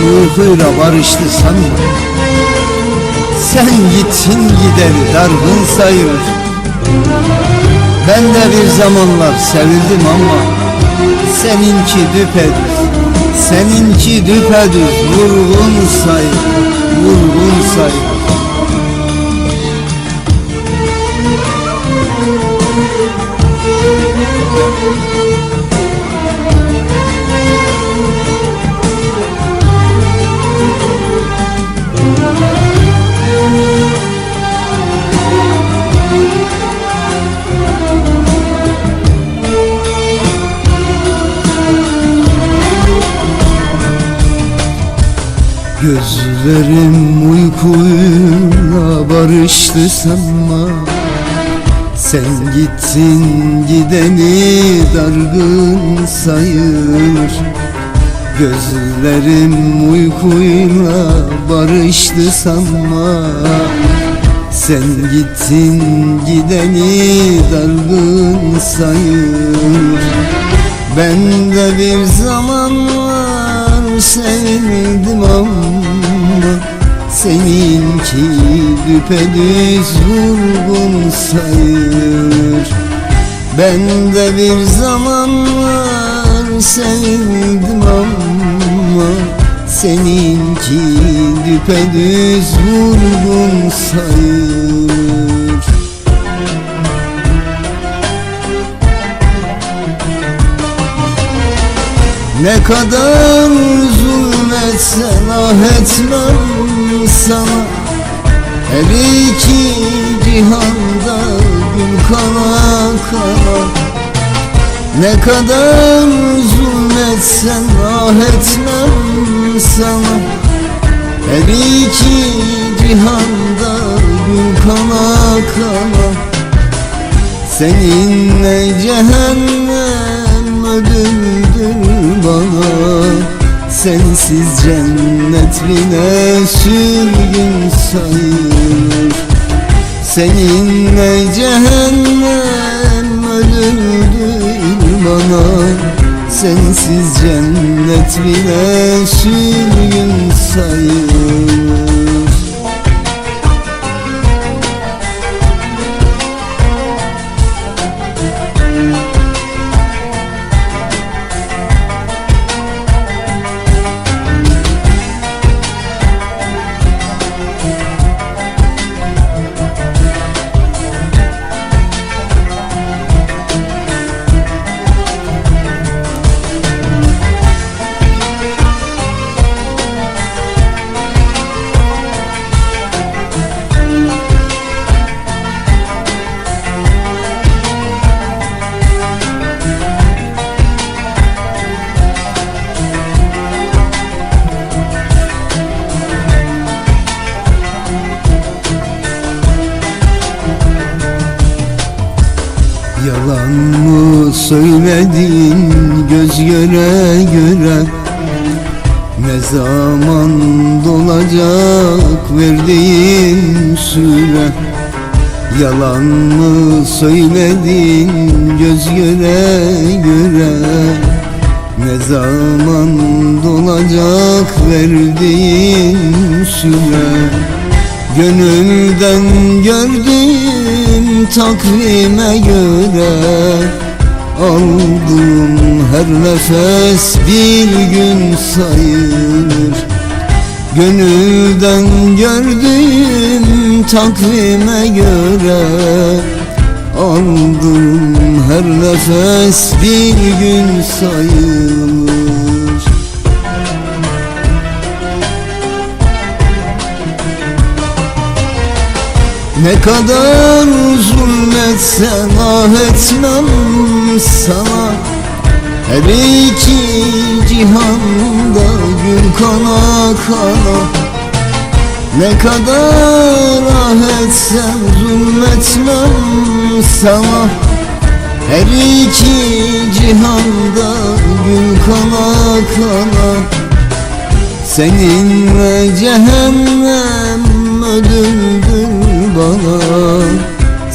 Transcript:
huzura barıştı sanma. Sen gittin gideri dargın sayılır. Ben de bir zamanlar sevildim ama Seninki düpedüz. Seninki düpedüz vurgun sayılır Vurgun sayılır Gözlerim uykuyla barıştı sanma. Sen gittin gideni dargın sayılır. Gözlerim uykuyla barıştı sanma. Sen gittin gideni dargın sayılır. Ben de bir zamanlar sevdim ama Seninki düpedüz vurgun sayılır. Ben de bir zamanlar sevdim ama Seninki düpedüz vurgun sayılır Ne kadar zulmetsen ah etmem sana. Her iki cihanda gün kana kana. Ne kadar zulmetsen ah etmem sana. Her iki cihanda gün kana kana. Seninle cehennem bana Sensiz cennet bile sürgün sayılır. Seninle cehennem ödüldür bana? Sensiz cennet bile sürgün sayılır söyledin göz göre göre. Ne zaman dolacak verdiğin süre? Yalan mı söyledin göz göre göre? Ne zaman dolacak verdiğin süre? Gönülden gördüğüm takvime göre Aldığım her nefes bir gün sayılır. Gönülden gördüğüm takvime göre Aldığım her nefes bir gün sayılır Ne kadar zulmetsen ah etmem sana. Her iki cihanda gün kana kana. Ne kadar ah etsem zulmetmem sana. Her iki cihanda gün kana kana. Seninle cehennem